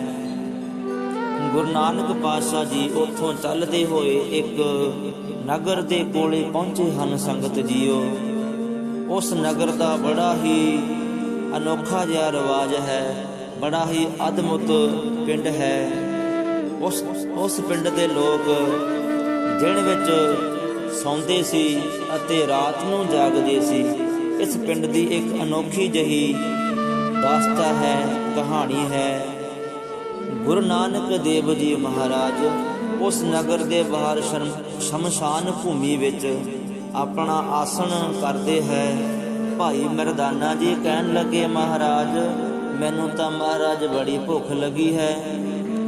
ਗੁਰੂ ਨਾਨਕ ਪਾਤਸ਼ਾਹ ਜੀ ਉੱਥੋਂ ਚੱਲਦੇ ਹੋਏ ਇੱਕ ਨਗਰ ਦੇ ਕੋਲੇ ਪਹੁੰਚੇ ਹਨ ਸੰਗਤ ਜੀਓ। ਉਸ ਨਗਰ ਦਾ ਬੜਾ ਹੀ ਅਨੋਖਾ ਜਿਹਾ ਰਿਵਾਜ ਹੈ। ਬੜਾ ਹੀ ਅਦਭੁਤ ਪਿੰਡ ਹੈ। ਉਸ ਉਸ ਪਿੰਡ ਦੇ ਲੋਕ ਦਿਨ ਵਿੱਚ ਸੌਂਦੇ ਸੀ ਅਤੇ ਰਾਤ ਨੂੰ ਜਾਗਦੇ ਸੀ। ਇਸ ਪਿੰਡ ਦੀ ਇੱਕ ਅਨੋਖੀ ਜਹੀ ਦਾਸਤਾ ਹੈ, ਕਹਾਣੀ ਹੈ। ਗੁਰੂ ਨਾਨਕ ਦੇਵ ਜੀ ਮਹਾਰਾਜ ਉਸ ਨਗਰ ਦੇ ਬਾਹਰ ਸ਼ਰਮ- ਸ਼ਮਸ਼ਾਨ ਭੂਮੀ ਵਿੱਚ ਆਪਣਾ ਆਸਣ ਕਰਦੇ ਹੈ। ਭਾਈ ਮਰਦਾਨਾ ਜੀ ਕਹਿਣ ਲੱਗੇ, ਮਹਾਰਾਜ, ਮੈਨੂੰ ਤਾਂ ਮਹਾਰਾਜ ਬੜੀ ਭੁੱਖ ਲੱਗੀ ਹੈ।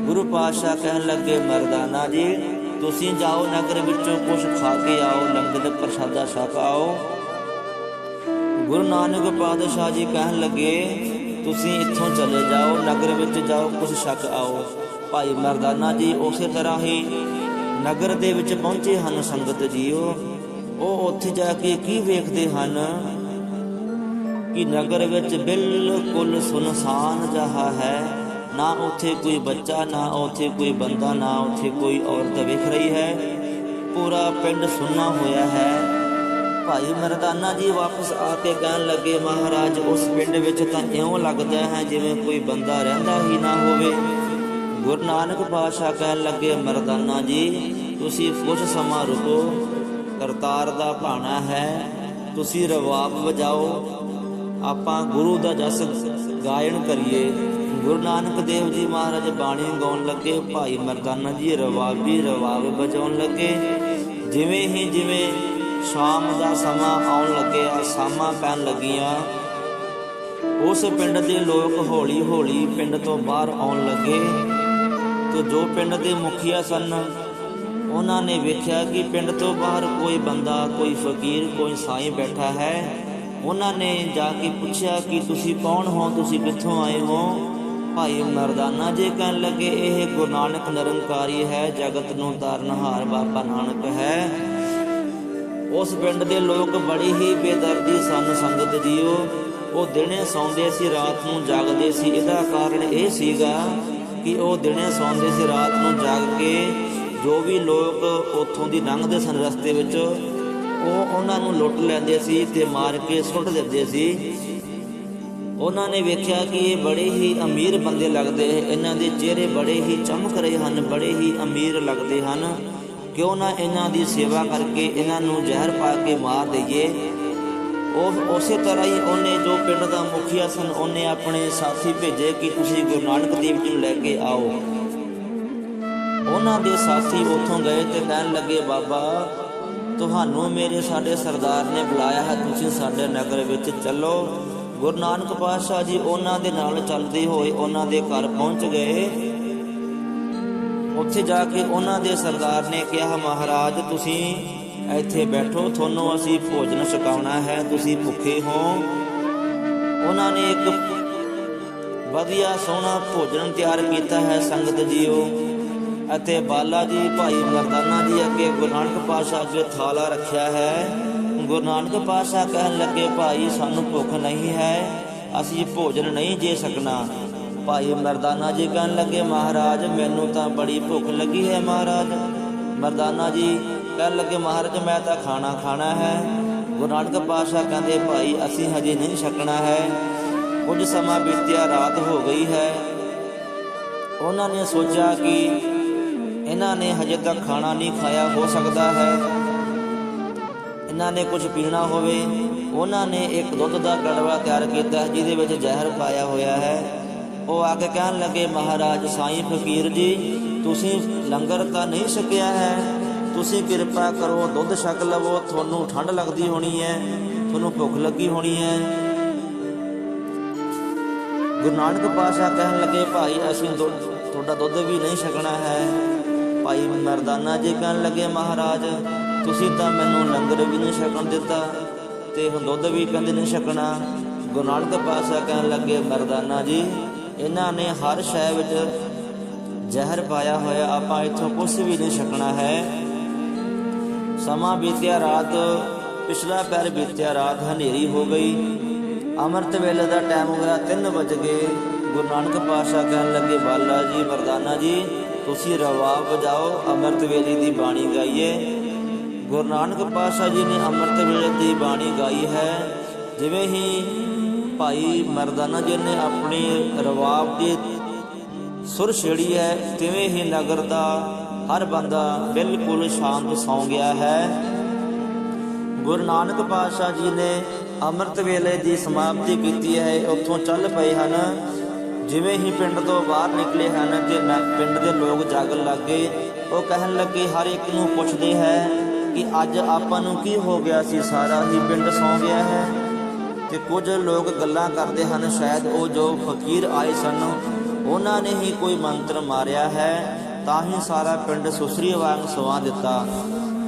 ਗੁਰੂ ਪਾਤਸ਼ਾਹ ਕਹਿਣ ਲੱਗੇ, ਮਰਦਾਨਾ ਜੀ, ਤੁਸੀਂ ਜਾਓ ਨਗਰ ਵਿੱਚੋਂ ਕੁਝ ਖਾ ਕੇ ਆਓ, ਲੰਗਰ ਪ੍ਰਸ਼ਾਦਾ ਛਕ ਆਓ। ਗੁਰੂ ਨਾਨਕ ਪਾਤਸ਼ਾਹ ਜੀ ਕਹਿਣ ਲੱਗੇ, ਤੁਸੀਂ ਇੱਥੋਂ ਚਲੇ ਜਾਓ, ਨਗਰ ਵਿੱਚ ਜਾਓ ਕੁਝ ਛਕ ਆਓ। ਭਾਈ ਮਰਦਾਨਾ ਜੀ, ਉਸੇ ਤਰ੍ਹਾਂ ਹੀ ਨਗਰ ਦੇ ਵਿੱਚ ਪਹੁੰਚੇ ਹਨ ਸੰਗਤ ਜੀਓ। ਉਹ ਉੱਥੇ ਜਾ ਕੇ ਕੀ ਵੇਖਦੇ ਹਨ? ਕਿ ਨਗਰ ਵਿੱਚ ਬਿਲਕੁਲ ਸੁਨਸਾਨ ਜਹਾ ਹੈ। ਨਾ ਉੱਥੇ ਕੋਈ ਬੱਚਾ, ਨਾ ਉੱਥੇ ਕੋਈ ਬੰਦਾ, ਨਾ ਉੱਥੇ ਕੋਈ ਔਰਤ ਵਿਖ ਰਹੀ ਹੈ। ਪੂਰਾ ਪਿੰਡ ਸੁੰਨਾ ਹੋਇਆ ਹੈ। ਭਾਈ ਮਰਦਾਨਾ ਜੀ ਵਾਪਸ ਆ ਕੇ ਕਹਿਣ ਲੱਗੇ, ਮਹਾਰਾਜ, ਉਸ ਪਿੰਡ ਵਿੱਚ ਤਾਂ ਇਉਂ ਲੱਗਦਾ ਹੈ ਜਿਵੇਂ ਕੋਈ ਬੰਦਾ ਰਹਿੰਦਾ ਹੀ ਨਾ ਹੋਵੇ। ਗੁਰੂ ਨਾਨਕ ਪਾਤਸ਼ਾਹ ਕਹਿਣ ਲੱਗੇ, ਮਰਦਾਨਾ ਜੀ, ਤੁਸੀਂ ਕੁਝ ਸਮਾਂ ਰੁਕੋ, ਕਰਤਾਰ ਦਾ ਭਾਣਾ ਹੈ, ਤੁਸੀਂ ਰਵਾਬ ਵਜਾਓ, ਆਪਾਂ ਗੁਰੂ ਦਾ ਜਸ ਗਾਇਨ ਕਰੀਏ। ਗੁਰੂ ਨਾਨਕ ਦੇਵ ਜੀ ਮਹਾਰਾਜ ਬਾਣੀ ਗਾਉਣ ਲੱਗੇ, ਭਾਈ ਮਰਦਾਨਾ ਜੀ, ਰਵਾਬੀ, ਰਵਾਬ ਵਜਾਉਣ ਲੱਗੇ। ਜਿਵੇਂ ਹੀ ਜਿਵੇਂ ਸ਼ਾਮ ਦਾ ਸਮਾਂ ਆਉਣ ਲੱਗਿਆ ਸ਼ਾਮਾਂ ਪੈਣ ਲੱਗੀਆਂ। ਉਸ ਪਿੰਡ ਦੇ ਲੋਕ ਹੌਲੀ ਹੌਲੀ ਪਿੰਡ ਤੋਂ ਬਾਹਰ ਆਉਣ ਲੱਗੇ। ਤੇ ਜੋ ਪਿੰਡ ਦੇ ਮੁਖੀਆ ਸਨ, ਉਹਨਾਂ ਨੇ ਵੇਖਿਆ ਕਿ ਪਿੰਡ ਤੋਂ ਬਾਹਰ ਕੋਈ ਬੰਦਾ, ਕੋਈ ਫਕੀਰ, ਕੋਈ ਸਾਈਂ ਬੈਠਾ ਹੈ। ਉਹਨਾਂ ਨੇ ਜਾ ਕੇ ਪੁੱਛਿਆ ਕਿ ਤੁਸੀਂ ਕੌਣ ਹੋ, ਤੁਸੀਂ ਕਿੱਥੋਂ ਆਏ ਹੋ? ਭਾਈ ਮਰਦਾਨਾ ਜੇ ਕਹਿਣ ਲੱਗੇ, ਇਹ ਗੁਰੂ ਨਾਨਕ ਨਿਰੰਕਾਰੀ ਹੈ, ਜਗਤ ਨੂੰ ਤਾਰਨਹਾਰ ਬਾਬਾ ਨਾਨਕ ਹੈ। ਉਸ ਪਿੰਡ ਦੇ ਲੋਕ ਬੜੀ ਹੀ ਬੇਦਰਦੀ ਸਨ, ਸੰਗਤ ਜੀਓ। ਉਹ ਦਿਨੇ ਸੌਂਦੇ ਸੀ, ਰਾਤ ਨੂੰ ਜਾਗਦੇ ਸੀ। ਇਹਦਾ ਕਾਰਨ ਇਹ ਸੀਗਾ ਕਿ ਉਹ ਦਿਨੇ ਸੌਂਦੇ ਸੀ ਰਾਤ ਨੂੰ ਜਾਗ ਕੇ ਜੋ ਵੀ ਲੋਕ ਉੱਥੋਂ ਦੀ ਲੰਘਦੇ ਸਨ ਰਸਤੇ ਵਿੱਚ, ਉਹ ਉਹਨਾਂ ਨੂੰ ਲੁੱਟ ਲੈਂਦੇ ਸੀ ਤੇ ਮਾਰ ਕੇ ਸੁੱਟ ਦਿੰਦੇ ਸੀ। ਉਹਨਾਂ ਨੇ ਵੇਖਿਆ ਕਿ ਇਹ ਬੜੇ ਹੀ ਅਮੀਰ ਬੰਦੇ ਲੱਗਦੇ ਇਹਨਾਂ ਦੇ ਚਿਹਰੇ ਬੜੇ ਹੀ ਚਮਕ ਰਹੇ ਹਨ, ਬੜੇ ਹੀ ਅਮੀਰ ਲੱਗਦੇ ਹਨ। ਕਿਉਂ ਨਾ ਇਹਨਾਂ ਦੀ ਸੇਵਾ ਕਰਕੇ ਇਹਨਾਂ ਨੂੰ ਜ਼ਹਿਰ ਪਾ ਕੇ ਮਾਰ ਦਈਏ। ਉਹ ਉਸੇ ਤਰ੍ਹਾਂ ਹੀ ਉਹਨੇ ਜੋ ਪਿੰਡ ਦਾ ਮੁਖੀਆ ਸਨ, ਉਹਨੇ ਆਪਣੇ ਸਾਥੀ ਭੇਜੇ ਕਿ ਤੁਸੀਂ ਗੁਰੂ ਨਾਨਕ ਦੇਵ ਜੀ ਨੂੰ ਲੈ ਕੇ ਆਓ। ਉਹਨਾਂ ਦੇ ਸਾਥੀ ਉੱਥੋਂ ਗਏ ਤੇ ਕਹਿਣ ਲੱਗੇ, ਬਾਬਾ, ਤੁਹਾਨੂੰ ਮੇਰੇ ਸਾਡੇ ਸਰਦਾਰ ਨੇ ਬੁਲਾਇਆ ਹੈ, ਤੁਸੀਂ ਸਾਡੇ ਨਗਰ ਵਿੱਚ ਚੱਲੋ। ਗੁਰੂ ਨਾਨਕ ਪਾਤਸ਼ਾਹ ਜੀ ਉਹਨਾਂ ਦੇ ਨਾਲ ਚੱਲਦੇ ਹੋਏ ਉਹਨਾਂ ਦੇ ਘਰ ਪਹੁੰਚ ਗਏ। ਉੱਥੇ ਜਾ ਕੇ ਉਹਨਾਂ ਦੇ ਸਰਦਾਰ ਨੇ ਕਿਹਾ, ਮਹਾਰਾਜ, ਤੁਸੀਂ ਇੱਥੇ ਬੈਠੋ, ਤੁਹਾਨੂੰ ਅਸੀਂ ਭੋਜਨ ਛਕਾਉਣਾ ਹੈ, ਤੁਸੀਂ ਭੁੱਖੇ ਹੋ। ਉਹਨਾਂ ਨੇ ਇੱਕ ਵਧੀਆ ਸੋਹਣਾ ਭੋਜਨ ਤਿਆਰ ਕੀਤਾ ਹੈ, ਸੰਗਤ ਜੀਓ। ਅਤੇ ਬਾਲਾ ਜੀ ਭਾਈ ਮਰਦਾਨਾ ਜੀ ਅੱਗੇ ਗੁਰੂ ਨਾਨਕ ਪਾਤਸ਼ਾਹ ਅੱਗੇ ਥਾਲਾ ਰੱਖਿਆ ਹੈ। ਗੁਰੂ ਨਾਨਕ ਪਾਤਸ਼ਾਹ ਕਹਿਣ ਲੱਗੇ, ਭਾਈ, ਸਾਨੂੰ ਭੁੱਖ ਨਹੀਂ ਹੈ, ਅਸੀਂ ਭੋਜਨ ਨਹੀਂ ਜੇ ਸਕਣਾ। ਭਾਈ ਮਰਦਾਨਾ ਜੀ ਕਹਿਣ ਲੱਗੇ, ਮਹਾਰਾਜ, ਮੈਨੂੰ ਤਾਂ ਬੜੀ ਭੁੱਖ ਲੱਗੀ ਹੈ, ਮਹਾਰਾਜ। ਮਰਦਾਨਾ ਜੀ ਕਹਿਣ ਲੱਗੇ, ਮਹਾਰਾਜ, ਮੈਂ ਤਾਂ ਖਾਣਾ ਖਾਣਾ ਹੈ। ਗੁਰੂ ਨਾਨਕ ਪਾਤਸ਼ਾਹ ਕਹਿੰਦੇ, ਭਾਈ, ਅਸੀਂ ਹਜੇ ਨਹੀਂ ਛਕਣਾ ਹੈ। ਕੁਝ ਸਮਾਂ ਬੀਤਿਆ, ਰਾਤ ਹੋ ਗਈ ਹੈ। ਉਹਨਾਂ ਨੇ ਸੋਚਿਆ ਕਿ ਇਹਨਾਂ ਨੇ ਹਜੇ ਤੱਕ ਖਾਣਾ ਨਹੀਂ ਖਾਇਆ, ਹੋ ਸਕਦਾ ਹੈ ਇਹਨਾਂ ਨੇ ਕੁਝ ਪੀਣਾ ਹੋਵੇ। ਉਹਨਾਂ ਨੇ ਇੱਕ ਦੁੱਧ ਦਾ ਕੜਵਾ ਤਿਆਰ ਕੀਤਾ ਜਿਹਦੇ ਵਿੱਚ ਜ਼ਹਿਰ ਪਾਇਆ ਹੋਇਆ ਹੈ। ਉਹ ਆ ਕੇ ਕਹਿਣ ਲੱਗੇ, ਮਹਾਰਾਜ, ਸਾਈਂ ਫਕੀਰ ਜੀ, ਤੁਸੀਂ ਲੰਗਰ ਤਾਂ ਨਹੀਂ ਛਕਿਆ ਹੈ? ਤੁਸੀਂ ਕਿਰਪਾ ਕਰੋ, ਦੁੱਧ ਛਕ ਲਵੋ, ਤੁਹਾਨੂੰ ਠੰਡ ਲੱਗਦੀ ਹੋਣੀ ਹੈ, ਤੁਹਾਨੂੰ ਭੁੱਖ ਲੱਗੀ ਹੋਣੀ ਹੈ। ਗੁਰੂ ਨਾਨਕ ਪਾਤਸ਼ਾਹ ਕਹਿਣ ਲੱਗੇ, ਭਾਈ, ਅਸੀਂ ਦੁੱਧ, ਤੁਹਾਡਾ ਦੁੱਧ ਵੀ ਨਹੀਂ ਛਕਣਾ ਹੈ। ਭਾਈ ਮਰਦਾਨਾ ਜੀ ਕਹਿਣ ਲੱਗੇ, ਮਹਾਰਾਜ, ਤੁਸੀਂ ਤਾਂ ਮੈਨੂੰ ਲੰਗਰ ਵੀ ਨਹੀਂ ਛਕਣ ਦਿੱਤਾ ਤੇ ਹੁਣ ਦੁੱਧ ਵੀ ਕਹਿੰਦੇ ਨਹੀਂ ਛਕਣਾ। ਗੁਰੂ ਨਾਨਕ ਪਾਤਸ਼ਾਹ ਕਹਿਣ ਲੱਗੇ, ਮਰਦਾਨਾ ਜੀ, ਇਹਨਾਂ ਨੇ ਹਰ ਸ਼ੈ ਵਿੱਚ ਜ਼ਹਿਰ ਪਾਇਆ ਹੋਇਆ, ਆਪਾਂ ਇੱਥੋਂ ਕੁਝ ਵੀ ਨਹੀਂ ਛਕਣਾ ਹੈ। ਸਮਾਂ ਬੀਤਿਆ, ਰਾਤ ਪਿਛਲਾ ਪੈਰ ਬੀਤਿਆ, ਰਾਤ ਹਨੇਰੀ ਹੋ ਗਈ। ਅੰਮ੍ਰਿਤ ਵੇਲੇ ਦਾ ਟਾਈਮ ਹੋ ਗਿਆ 3 ਵਜ ਗਏ। ਗੁਰੂ ਨਾਨਕ ਪਾਤਸ਼ਾਹ ਕਹਿਣ ਲੱਗੇ, ਬਾਲਾ ਜੀ, ਮਰਦਾਨਾ ਜੀ, ਤੁਸੀਂ ਰਵਾਬ ਵਜਾਓ, ਅੰਮ੍ਰਿਤ ਵੇਲੇ ਦੀ ਬਾਣੀ ਗਾਈਏ। ਗੁਰੂ ਨਾਨਕ ਪਾਤਸ਼ਾਹ ਜੀ ਨੇ ਅੰਮ੍ਰਿਤ ਵੇਲੇ ਦੀ ਬਾਣੀ ਗਾਈ ਹੈ। ਜਿਵੇਂ ਹੀ ਭਾਈ ਮਰਦਾਨਾ ਜੀ ਨੇ ਆਪਣੀ ਰਵਾਬ ਦੀ ਸੁਰ ਛੇੜੀ ਹੈ, ਤਿਵੇਂ ਹੀ ਨਗਰ ਦਾ ਹਰ ਬੰਦਾ ਬਿਲਕੁਲ ਸ਼ਾਂਤ ਸੌਂ ਗਿਆ ਹੈ। ਗੁਰੂ ਨਾਨਕ ਪਾਤਸ਼ਾਹ ਜੀ ਨੇ ਅੰਮ੍ਰਿਤ ਵੇਲੇ ਦੀ ਸਮਾਪਤੀ ਕੀਤੀ ਹੈ। ਉੱਥੋਂ ਚੱਲ ਪਏ ਹਨ। ਜਿਵੇਂ ਹੀ ਪਿੰਡ ਤੋਂ ਬਾਹਰ ਨਿਕਲੇ ਹਨ ਤੇ ਨ- ਪਿੰਡ ਦੇ ਲੋਕ ਜਾਗਣ ਲੱਗੇ ਉਹ ਕਹਿਣ ਲੱਗੇ, ਹਰ ਇੱਕ ਨੂੰ ਪੁੱਛਦੇ ਹੈ ਕਿ ਅੱਜ ਆਪਾਂ ਨੂੰ ਕੀ ਹੋ ਗਿਆ ਸੀ? ਸਾਰਾ ਹੀ ਪਿੰਡ ਸੌਂ ਗਿਆ ਹੈ। ਤੇ ਕੁਝ ਲੋਕ ਗੱਲਾਂ ਕਰਦੇ ਹਨ। ਸ਼ਾਇਦ ਉਹ ਜੋ ਫਕੀਰ ਆਏ ਸਨ, ਉਹਨਾਂ ਨੇ ਹੀ ਕੋਈ ਮੰਤਰ ਮਾਰਿਆ ਹੈ। ਤਾਂ ਹੀ ਸਾਰਾ ਪਿੰਡ ਸੁਸਰੀ ਵਾਂਗ ਸਵਾ ਦਿੱਤਾ।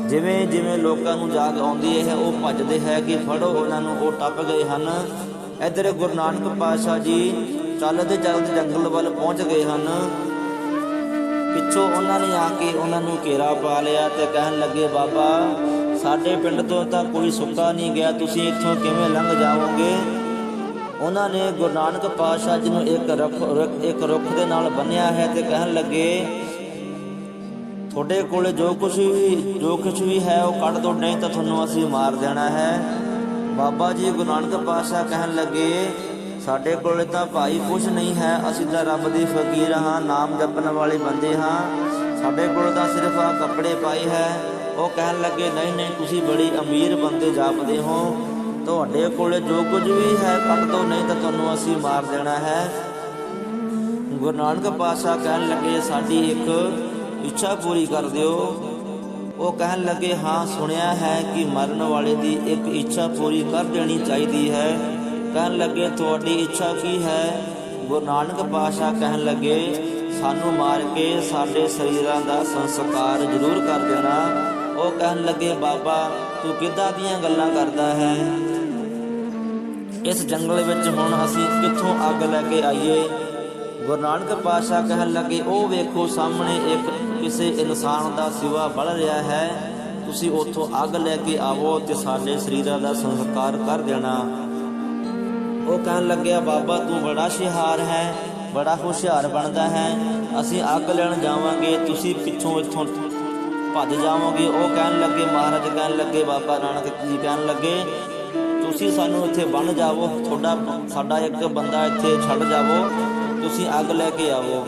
ਜਿਵੇਂ ਜਿਵੇਂ ਲੋਕਾਂ ਨੂੰ ਜਾਗ ਆਉਂਦੀ ਹੈ ਉਹ ਭੱਜਦੇ ਹੈ ਕਿ ਫੜੋ ਉਹਨਾਂ ਨੂੰ, ਉਹ ਟੱਪ ਗਏ ਹਨ। ਇੱਧਰ ਗੁਰੂ ਨਾਨਕ ਪਾਤਸ਼ਾਹ ਜੀ ਚੱਲਦੇ ਚੱਲਦੇ ਜੰਗਲ ਵੱਲ ਪਹੁੰਚ ਗਏ ਹਨ। ਪਿੱਛੋਂ ਉਹਨਾਂ ਨੇ ਆ ਕੇ ਉਹਨਾਂ ਨੂੰ ਘੇਰਾ ਪਾ ਲਿਆ ਤੇ ਕਹਿਣ ਲੱਗੇ, ਬਾਬਾ, ਸਾਡੇ ਪਿੰਡ ਤੋਂ ਤਾਂ ਕੋਈ ਸੁੱਕਾ ਨਹੀਂ ਗਿਆ, ਤੁਸੀਂ ਇੱਥੋਂ ਕਿਵੇਂ ਲੰਘ ਜਾਵੋਗੇ? ਉਹਨਾਂ ਨੇ ਗੁਰੂ ਨਾਨਕ ਪਾਤਸ਼ਾਹ ਜੀ ਨੂੰ ਇੱਕ ਰੁੱਖ ਰੁੱਖ- ਇੱਕ ਰੁੱਖ ਦੇ ਨਾਲ ਬੰਨਿਆ ਹੈ ਤੇ ਕਹਿਣ ਲੱਗੇ ਤੁਹਾਡੇ ਕੋਲੇ ਜੋ ਕੁਝ ਵੀ, ਜੋ ਕੁਝ ਵੀ ਹੈ ਉਹ ਕੱਢ ਦੋ, ਨਹੀਂ ਤਾਂ ਤੁਹਾਨੂੰ ਅਸੀਂ ਮਾਰ ਦੇਣਾ ਹੈ। ਬਾਬਾ ਜੀ ਗੁਰੂ ਨਾਨਕ ਪਾਤਸ਼ਾਹ ਕਹਿਣ ਲੱਗੇ, ਸਾਡੇ ਕੋਲੇ ਤਾਂ ਭਾਈ ਕੁਝ ਨਹੀਂ ਹੈ, ਅਸੀਂ ਤਾਂ ਰੱਬ ਦੇ ਫਕੀਰ ਹਾਂ, ਨਾਮ ਜਪਣ ਵਾਲੇ ਬੰਦੇ ਹਾਂ। ਸਾਡੇ ਕੋਲ ਤਾਂ ਸਿਰਫ ਆ ਕੱਪੜੇ ਪਾਈ ਹੈ। ਉਹ ਕਹਿਣ ਲੱਗੇ, ਨਹੀਂ ਨਹੀਂ, ਤੁਸੀਂ ਬੜੀ ਅਮੀਰ ਬੰਦੇ ਜਾਪਦੇ ਹੋ। ਤੁਹਾਡੇ ਕੋਲੇ ਜੋ ਕੁਝ ਵੀ ਹੈ, ਕੱਢ ਦੋ, ਨਹੀਂ ਤਾਂ ਤੁਹਾਨੂੰ ਅਸੀਂ ਮਾਰ ਦੇਣਾ ਹੈ। ਗੁਰੂ ਨਾਨਕ ਪਾਤਸ਼ਾਹ ਕਹਿਣ ਲੱਗੇ, ਸਾਡੀ ਇੱਕ ਇੱਛਾ ਪੂਰੀ ਕਰ ਦਿਓ। ਉਹ ਕਹਿਣ ਲੱਗੇ, ਹਾਂ, ਸੁਣਿਆ ਹੈ ਕਿ ਮਰਨ ਵਾਲੇ ਦੀ ਇੱਕ ਇੱਛਾ ਪੂਰੀ ਕਰ ਦੇਣੀ ਚਾਹੀਦੀ ਹੈ। ਕਹਿਣ ਲੱਗੇ, ਤੁਹਾਡੀ ਇੱਛਾ ਕੀ ਹੈ? ਗੁਰੂ ਨਾਨਕ ਪਾਤਸ਼ਾਹ ਕਹਿਣ ਲੱਗੇ, ਸਾਨੂੰ ਮਾਰ ਕੇ ਸਾਡੇ ਸਰੀਰਾਂ ਦਾ ਸੰਸਕਾਰ ਜ਼ਰੂਰ ਕਰ ਦੇਣਾ। ਉਹ ਕਹਿਣ ਲੱਗੇ, ਬਾਬਾ, ਤੂੰ ਕਿੱਦਾਂ ਦੀਆਂ ਗੱਲਾਂ ਕਰਦਾ ਹੈ? ਇਸ ਜੰਗਲ ਵਿੱਚ ਹੁਣ ਅਸੀਂ ਕਿੱਥੋਂ ਅੱਗ ਲੈ ਕੇ ਆਈਏ? ਗੁਰੂ ਨਾਨਕ ਪਾਤਸ਼ਾਹ ਕਹਿਣ ਲੱਗੇ, ਉਹ ਵੇਖੋ, ਸਾਹਮਣੇ ਇੱਕ ਕਿਸੇ ਇਨਸਾਨ ਦਾ ਸਿਵਾ ਬਲ ਰਿਹਾ ਹੈ, ਤੁਸੀਂ ਉੱਥੋਂ ਅੱਗ ਲੈ ਕੇ ਆਵੋ ਤੇ ਸਾਡੇ ਸਰੀਰਾਂ ਦਾ ਸੰਸਕਾਰ ਕਰ ਦੇਣਾ। ਉਹ ਕਹਿਣ ਲੱਗਿਆ, ਬਾਬਾ, ਤੂੰ ਬੜਾ ਸ਼ਿਹਾਰ ਹੈ, ਬੜਾ ਹੁਸ਼ਿਆਰ ਬਣਦਾ ਹੈ। ਅਸੀਂ ਅੱਗ ਲੈਣ ਜਾਵਾਂਗੇ, ਤੁਸੀਂ ਪਿੱਛੋਂ ਇੱਥੋਂ ਭੱਜ ਜਾਵੋਗੇ। ਉਹ ਕਹਿਣ ਲੱਗੇ, ਮਹਾਰਾਜ ਕਹਿਣ ਲੱਗੇ, ਬਾਬਾ ਨਾਨਕ ਜੀ ਕਹਿਣ ਲੱਗੇ, ਤੁਸੀਂ ਸਾਨੂੰ ਇੱਥੇ ਬੰਨ ਜਾਵੋ, ਤੁਹਾਡਾ, ਸਾਡਾ ਇੱਕ ਬੰਦਾ ਇੱਥੇ ਛੱਡ ਜਾਵੋ, ਤੁਸੀਂ ਅੱਗ ਲੈ ਕੇ ਆਵੋ।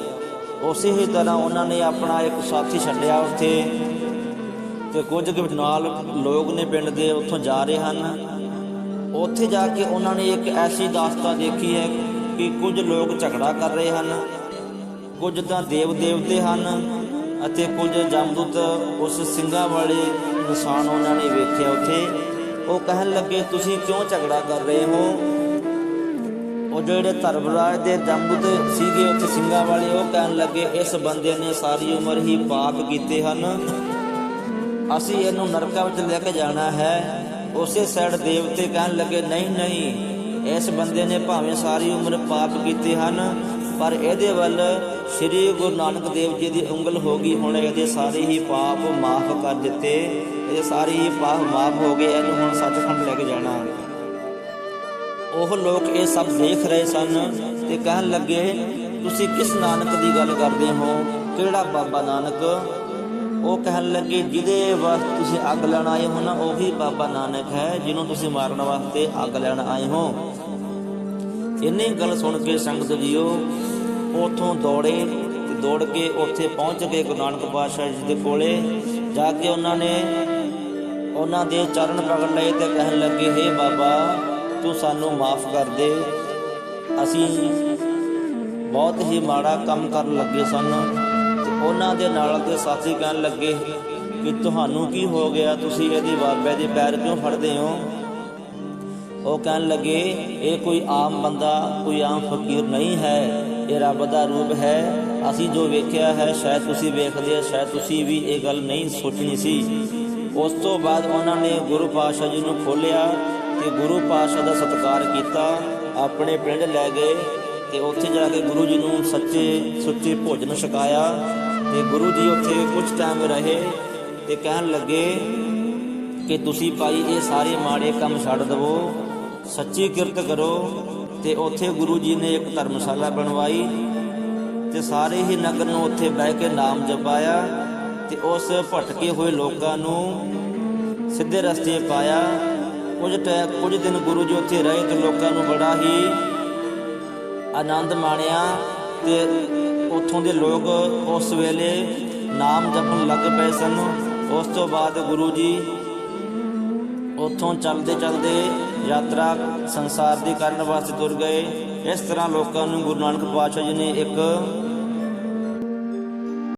ਉਸੇ ਹੀ ਤਰ੍ਹਾਂ ਉਹਨਾਂ ਨੇ ਆਪਣਾ ਇੱਕ ਸਾਥੀ ਛੱਡਿਆ ਉੱਥੇ ਤੇ ਕੁਝ ਕੁ ਨਾਲ ਲੋਕ ਨੇ ਪਿੰਡ ਦੇ ਉੱਥੋਂ ਜਾ ਰਹੇ ਹਨ। ਉੱਥੇ ਜਾ ਕੇ ਉਹਨਾਂ ਨੇ ਇੱਕ ਐਸੀ ਦਾਸਤਾ ਦੇਖੀ ਹੈ ਕਿ ਕੁਝ ਲੋਕ ਝਗੜਾ ਕਰ ਰਹੇ ਹਨ। ਕੁਝ ਤਾਂ ਦੇਵ ਦੇਵਤੇ ਹਨ ਅਤੇ ਕੁਝ ਜਮਦੂਤ ਉਸ ਸਿੰਘਾਂ ਵਾਲੇ ਇਨਸਾਨ ਉਹਨਾਂ ਨੇ ਵੇਖਿਆ ਉੱਥੇ। ਉਹ ਕਹਿਣ ਲੱਗੇ, ਤੁਸੀਂ ਕਿਉਂ ਝਗੜਾ ਕਰ ਰਹੇ ਹੋ? ਉਹ ਜਿਹੜੇ ਧਰਮਰਾਜ ਦੇ ਜਮਦੂਤ ਸੀਗੇ ਉੱਥੇ ਸਿੰਘਾਂ ਵਾਲੇ, ਉਹ ਕਹਿਣ ਲੱਗੇ, ਇਸ ਬੰਦੇ ਨੇ ਸਾਰੀ ਉਮਰ ਹੀ ਪਾਪ ਕੀਤੇ ਹਨ। ਅਸੀਂ ਇਹਨੂੰ ਨਰਕਾਂ ਵਿੱਚ ਲੈ ਕੇ ਜਾਣਾ ਹੈ। ਉਸੇ ਸਾਈਡ ਦੇਵਤੇ ਕਹਿਣ ਲੱਗੇ, ਨਹੀਂ ਨਹੀਂ, ਇਸ ਬੰਦੇ ਨੇ ਭਾਵੇਂ ਸਾਰੀ ਉਮਰ ਪਾਪ ਕੀਤੇ ਹਨ, ਪਰ ਇਹਦੇ ਵੱਲ ਸ੍ਰੀ ਗੁਰੂ ਨਾਨਕ ਦੇਵ ਜੀ ਦੀ ਉਂਗਲ ਹੋ ਗਈ। ਹੁਣ ਇਹਦੇ ਸਾਰੇ ਹੀ ਪਾਪ ਮਾਫ ਕਰ ਦਿੱਤੇ। ਇਹਦੇ ਸਾਰੇ ਹੀ ਪਾਪ ਮਾਫ ਹੋ ਗਏ। ਇਹਨੂੰ ਹੁਣ ਸੱਚਖੰਡ ਲੈ ਕੇ ਜਾਣਾ ਉਹ ਲੋਕ ਇਹ ਸਭ ਦੇਖ ਰਹੇ ਸਨ ਤੇ ਕਹਿਣ ਲੱਗੇ, ਤੁਸੀਂ ਕਿਸ ਨਾਨਕ ਦੀ ਗੱਲ ਕਰਦੇ ਹੋ? ਕਿਹੜਾ ਬਾਬਾ ਨਾਨਕ? ਉਹ ਕਹਿਣ ਲੱਗੇ, ਜਿਹਦੇ ਵਾਸਤੇ ਤੁਸੀਂ ਅੱਗ ਲੈਣ ਆਏ ਹੋ ਨਾ, ਉਹੀ ਬਾਬਾ ਨਾਨਕ ਹੈ, ਜਿਹਨੂੰ ਤੁਸੀਂ ਮਾਰਨ ਵਾਸਤੇ ਅੱਗ ਲੈਣ ਆਏ ਹੋ। ਇੰਨੀ ਗੱਲ ਸੁਣ ਕੇ ਸੰਗਤ ਜੀਓ, ਉਥੋਂ ਦੌੜੇ ਤੇ ਦੌੜ ਕੇ ਉੱਥੇ ਪਹੁੰਚ ਗਏ ਗੁਰੂ ਨਾਨਕ ਪਾਤਸ਼ਾਹ ਜੀ ਦੇ ਕੋਲੇ। ਜਾ ਕੇ ਉਹਨਾਂ ਨੇ ਉਹਨਾਂ ਦੇ ਚਰਨ ਪਕੜ ਲਏ ਤੇ ਕਹਿਣ ਲੱਗੇ, ਹੇ ਬਾਬਾ ਤੂੰ ਸਾਨੂੰ ਮਾਫ ਕਰ ਦੇ। ਅਸੀਂ ਬਹੁਤ ਹੀ ਮਾੜਾ ਕੰਮ ਕਰਨ ਲੱਗੇ ਸਨ ਤੇ ਉਹਨਾਂ ਦੇ ਨਾਲ ਦੇ ਸਾਥੀ ਕਹਿਣ ਲੱਗੇ ਕਿ ਤੁਹਾਨੂੰ ਕੀ ਹੋ ਗਿਆ? ਤੁਸੀਂ ਇਹਦੀ ਬਾਬੇ ਦੇ ਪੈਰ ਕਿਉਂ ਫੜਦੇ ਹੋ? ਉਹ ਕਹਿਣ ਲੱਗੇ, ਇਹ ਕੋਈ ਆਮ ਬੰਦਾ, ਕੋਈ ਆਮ ਫਕੀਰ ਨਹੀਂ ਹੈ। ਇਹ ਰੱਬ ਦਾ ਰੂਪ ਹੈ। ਅਸੀਂ ਜੋ ਵੇਖਿਆ ਹੈ, ਸ਼ਾਇਦ ਤੁਸੀਂ ਵੇਖਦੇ ਹੋ, ਸ਼ਾਇਦ ਤੁਸੀਂ ਵੀ ਇਹ ਗੱਲ ਨਹੀਂ ਸੋਚਣੀ ਸੀ। ਉਸ ਤੋਂ ਬਾਅਦ ਉਹਨਾਂ ਨੇ ਗੁਰੂ ਪਾਤਸ਼ਾਹ ਜੀ ਨੂੰ ਖੋਲਿਆ ਤੇ ਗੁਰੂ ਪਾਤਸ਼ਾਹ ਦਾ ਸਤਿਕਾਰ ਕੀਤਾ, ਆਪਣੇ ਪਿੰਡ ਲੈ ਗਏ ਤੇ ਉੱਥੇ ਜਾ ਕੇ ਗੁਰੂ ਜੀ ਨੂੰ ਸੱਚੇ ਸੁੱਚੇ ਭੋਜਨ ਛਕਾਇਆ ਤੇ ਗੁਰੂ ਜੀ ਉੱਥੇ ਕੁਝ ਟਾਈਮ ਰਹੇ ਤੇ ਕਹਿਣ ਲੱਗੇ ਕਿ ਤੁਸੀਂ ਭਾਈ ਇਹ ਸਾਰੇ ਮਾੜੇ ਕੰਮ ਛੱਡ ਦਵੋ, ਸੱਚੀ ਕਿਰਤ ਕਰੋ ਤੇ ਉੱਥੇ ਗੁਰੂ ਜੀ ਨੇ ਇੱਕ ਧਰਮਸ਼ਾਲਾ ਬਣਵਾਈ ਤੇ ਸਾਰੇ ਹੀ ਨਗਰ ਨੂੰ ਉੱਥੇ ਬਹਿ ਕੇ ਨਾਮ ਜਪਾਇਆ ਤੇ ਉਸ ਭਟਕੇ ਹੋਏ ਲੋਕਾਂ ਨੂੰ ਸਿੱਧੇ ਰਸਤੇ ਪਾਇਆ ਕੁਝ ਟੈ, ਕੁਝ ਦਿਨ ਗੁਰੂ ਜੀ ਉੱਥੇ ਰਹੇ ਤੇ ਲੋਕਾਂ ਨੂੰ ਬੜਾ ਹੀ ਆਨੰਦ ਮਾਣਿਆ ਤੇ ਉੱਥੋਂ ਦੇ ਲੋਕ ਉਸ ਵੇਲੇ ਨਾਮ ਜਪਣ ਲੱਗ ਪਏ ਸਨ। ਉਸ ਤੋਂ ਬਾਅਦ ਗੁਰੂ ਜੀ ਉੱਥੋਂ ਚੱਲਦੇ ਚੱਲਦੇ ਯਾਤਰਾ ਸੰਸਾਰ ਦੀ ਕਰਨ ਵਾਸਤੇ ਤੁਰ ਗਏ। ਇਸ ਤਰ੍ਹਾਂ ਲੋਕਾਂ ਨੂੰ ਗੁਰੂ ਨਾਨਕ ਪਾਤਸ਼ਾਹ ਜੀ ਨੇ ਇੱਕ